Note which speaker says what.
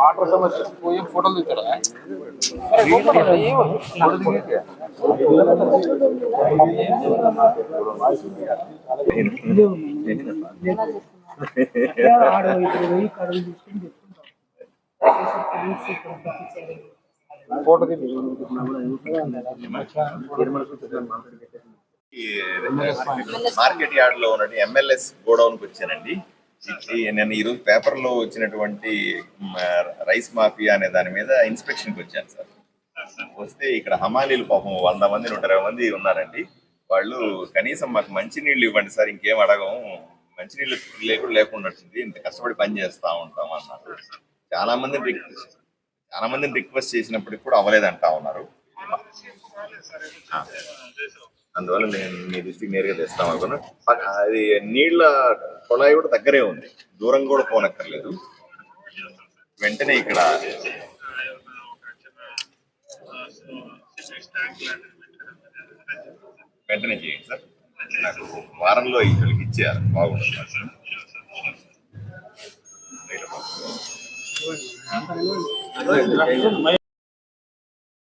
Speaker 1: Water సమస్య. పోయి ఫోటోలు తీస్తాడా? ఫోటో
Speaker 2: ఈ మార్కెట్ యార్డ్లో ఉన్న ఎంఎల్ఎస్ గోడౌన్కు వచ్చానండి. నేను ఈ రోజు పేపర్లో వచ్చినటువంటి రైస్ మాఫియా అనే దాని మీద ఇన్స్పెక్షన్కి వచ్చాను సార్. వస్తే ఇక్కడ హమాలీలు పాపం వంద మంది నూట ఇరవై మంది ఉన్నారండి. వాళ్ళు కనీసం మాకు మంచినీళ్ళు ఇవ్వండి సార్ ఇంకేం అడగం. మంచినీళ్ళు లేకుండా లేకుండా ఇంత కష్టపడి పని చేస్తా ఉంటాం అన్నారు. చాలా మంది రిక్వెస్ట్ చాలా మందిని రిక్వెస్ట్ చేసినప్పటికి కూడా అవ్వలేదంటా ఉన్నారు. అందువల్ల నేను మీ దృష్టికి నేరుగా తెస్తాం అనుకున్నా. అది నీళ్ళ కుళాయి కూడా దగ్గరే ఉంది. దూరం కూడా పోనక్కర్లేదు. వెంటనే ఇక్కడ వెంటనే చేయండి సార్. నాకు వారంలో ఇక్కడికి ఇచ్చేయాలి. బాగుంటుంది. సార్.